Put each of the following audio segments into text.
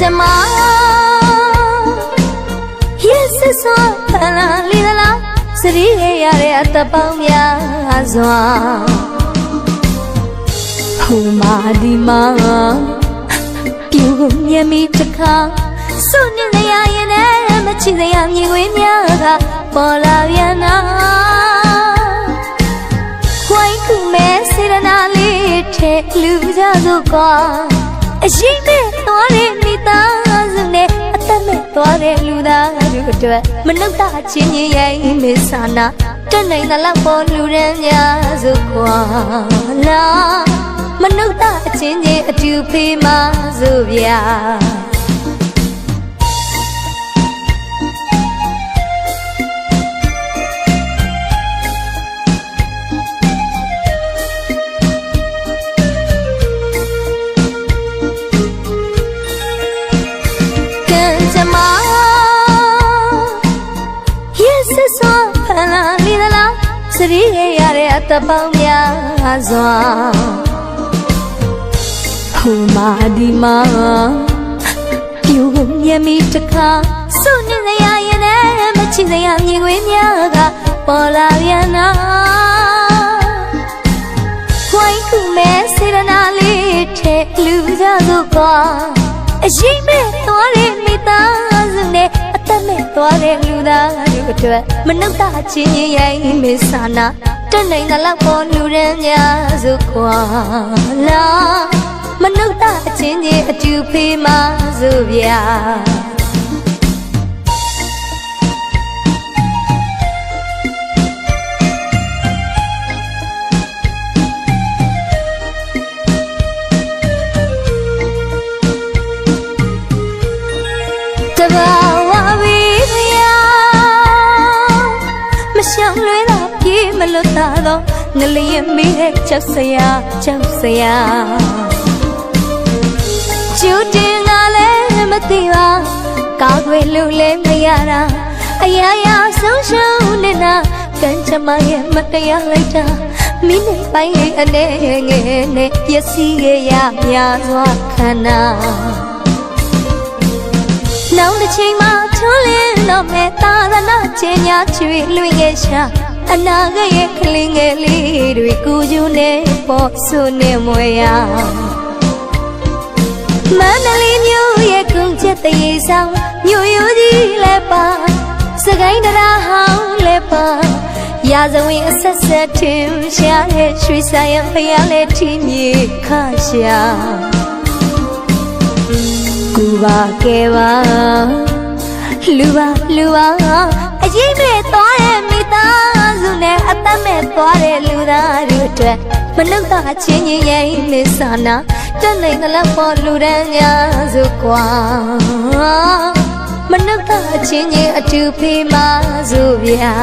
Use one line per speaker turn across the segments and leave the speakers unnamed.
ကြမယေစစွာဖလာလီလာလာစရီရရတဲ့အတပေါင်းများစွာဟိုမာဒီမာပြုကိုမြင်မိတခါစွန့်နေရရင်လည်းမချစ်ရမြင်ခွင့်များကပေါ်လာပြန်နာဝိုင်းခုမဲစေရနာလေးထဲလူကြစို့ကွာအရှိမဲ့သွား အတွက်မနှုတ်တာချင်းချင်းရဲ့မေဆာနာတက်နိုင်တဲ့လောက်ပေါ်လူရန်များစုကွာလာမနှုတ်တာအချင်းချင်းအတူဖေးမစုဗျာ ရီရရတဲ့အတပေါင်းများစွာဟိုမာဒီမာပြုကိုမြင်မိတခါစွန့်နေရရင်လည်းမချစ်ရမြင်ခွင့်များကပေါ်လာပြန်နာဝိုင်းခုမဲစေရနာလေးထဲလူကြစို့ကွာအရှိမဲ့သွားတဲ့မိသားစုနဲ့အ သက်မဲ့သွားတဲ့လူသားတို့အတွက်မနှုတ်တာချင်းရဲ့မေဆာနာတက်နိုင်တဲ့လောက်ပေါ်လူရန်များစုကွာလာမနှုတ်တာအချင်းချင်းအတူဖေးမစုဗျာတဘာ ငလျင်မေးတဲ့ချက်စရာချက်စရာကျူတင်ကလည်းမသိပါကာကွယ်လို့လည်းမရတာအရာရာဆုံးရှုံးနေတာကံချမရဲ့မတရားလိုက်တာမိနေပိုင်းရဲ့အနေငယ်နဲ့ပျက်စီးခဲ့ရများစွာခန္ဓာနောက်တစ်ချိန်မှာထွန်းလင်းတော့မဲ့သာသနာကျင်ညာချွေလွင်ရဲ့ရှာ အနာဂတ်ရဲ့ကလေးငယ်လေးတွေကိုယူနေပေါ်ဆုနေမွေရမန္တလေးမြို့ရဲ့ကုန်းချက်တရေဆောင်မြို့ရိုးကြီးလည်းပါစကိုင်းတရားဟောင်းလည်းပါရာဇဝင်အဆက်ဆက်ထင်ရှားတဲ့ရွှေဆိုင်ရဖျားလဲထင်းမြေခရှာကူပါကဲပါလူပါလူပါအရေးမဲ့သွားတဲ့မိသား စုနဲ့အသက်မဲ့သွားတဲ့လူသားတို့အတွက်မနှုတ်တာချင်းချင်းရဲ့မေဆာနာတက်နိုင်တဲ့လောက်ပေါ်လူရန်များစုကွာမနှုတ်တာချင်းချင်းအတူဖေးမစုဗျာ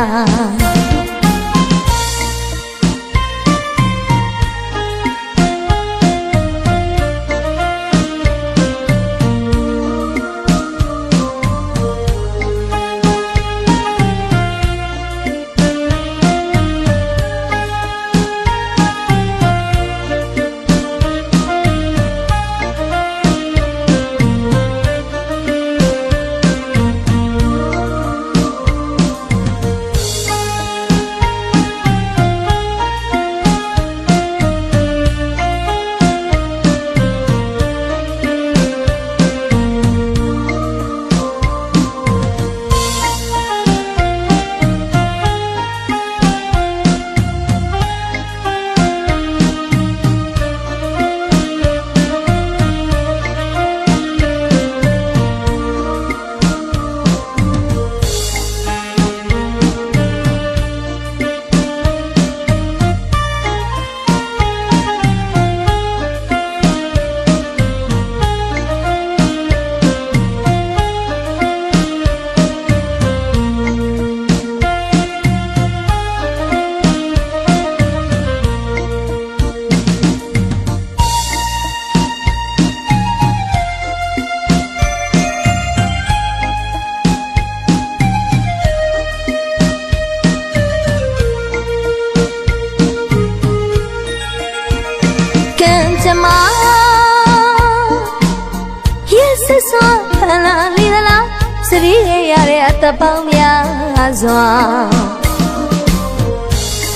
စရီးရရတဲ့အသက်ပေါင်းများစွာ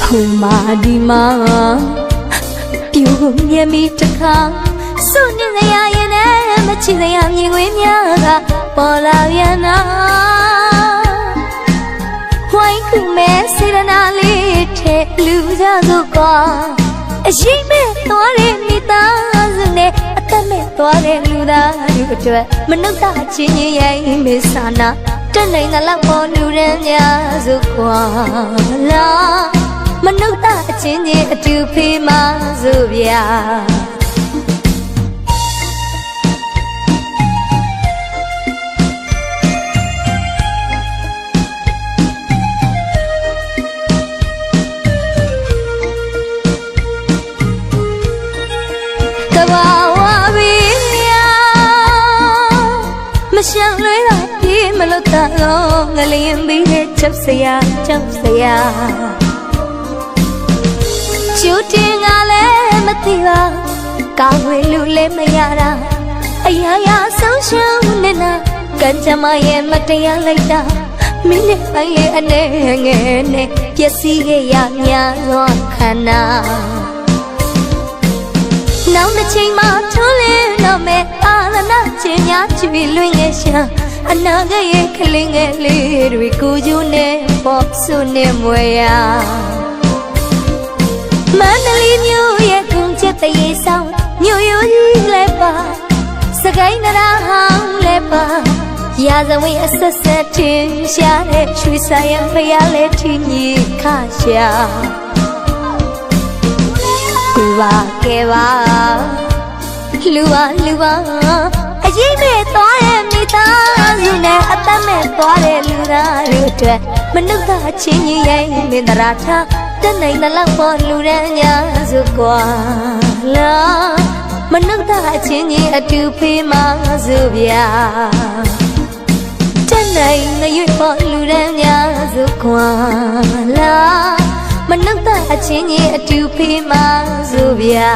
ဟိုမာဒီမာပြူမြင်မိတခါစွန့်နေစရာရင်နဲ့မချစ်စရာမြင်ခွင့်များကပေါ်လာပြန်နာဝိုင်းခုမဲစေရနာလေးထဲလူကြစို့ကွာအရှိမဲ့သွားတဲ့မိသားစုနဲ့အ သက်မဲ့သွားတဲ့လူသားတို့အတွက်မနှုတ်တာချင်းချင်းရဲ့မေဆာနာတက်နိုင်တဲ့လောက်ပေါ်လူရန်များစုကွာလာမနှုတ်တာအချင်းချင်းအတူဖေးမစုဗျာ ရှောင်လွဲတာပြေးမလို့တလုံးငလျင်ပြီးတဲ့ချက်စရာချက်စရာချူတင်ကလည်းမသိပါကောင်းဝေလူလည်းမရတာအရာရာဆုံးရှုံးနေတာကံကြမ္မာရဲ့မတရားလိုက်တာမိနစ်ပိုင်းလေးအနေငယ်နဲ့ပျက်စီးခဲ့ရများစွာခန္ဓာနောက်တစ်ချိန်မှထိုးလင်း တော့မဲ့အာလနာချင်းများချီလွင်ငယ်ရှာအနာဂတ်ရဲ့ကလေးငယ်လေးတွေကိုယူနေပေါ်ဆုနေမွေရမန္တလေးမြို့ရဲ့ကုန်းချက်တရေဆောင်မြို့ရိုးကြီးလည်းပါစကိုင်းနရာဟောင်းလည်းပါရာဇဝင်အဆက်ဆက်ထင်ရှားတဲ့ရွှေဆိုင်ရဖျားလည်းထင်းကြီးခရှာလူပါကဲပါ လူပါလူပါအရေးမဲ့သွားတဲ့မိသားစုနဲ့အသက်မဲ့သွားတဲ့လူသားတို့အတွက်မနုဿချင်းကြီးရဲ့မင်္ဒရာထားတက်နိုင်တဲ့လောက်ပေါ်လူရန်ညာစုကွာလာမနုဿချင်းကြီးအတူဖေးမစုဗျာတက်နိုင်ငရွေ့ပေါ်လူရန်ညာစုကွာလာမနှုတ်တဲ့အချင်းကြီးအတူဖေးမဆိုဗျာ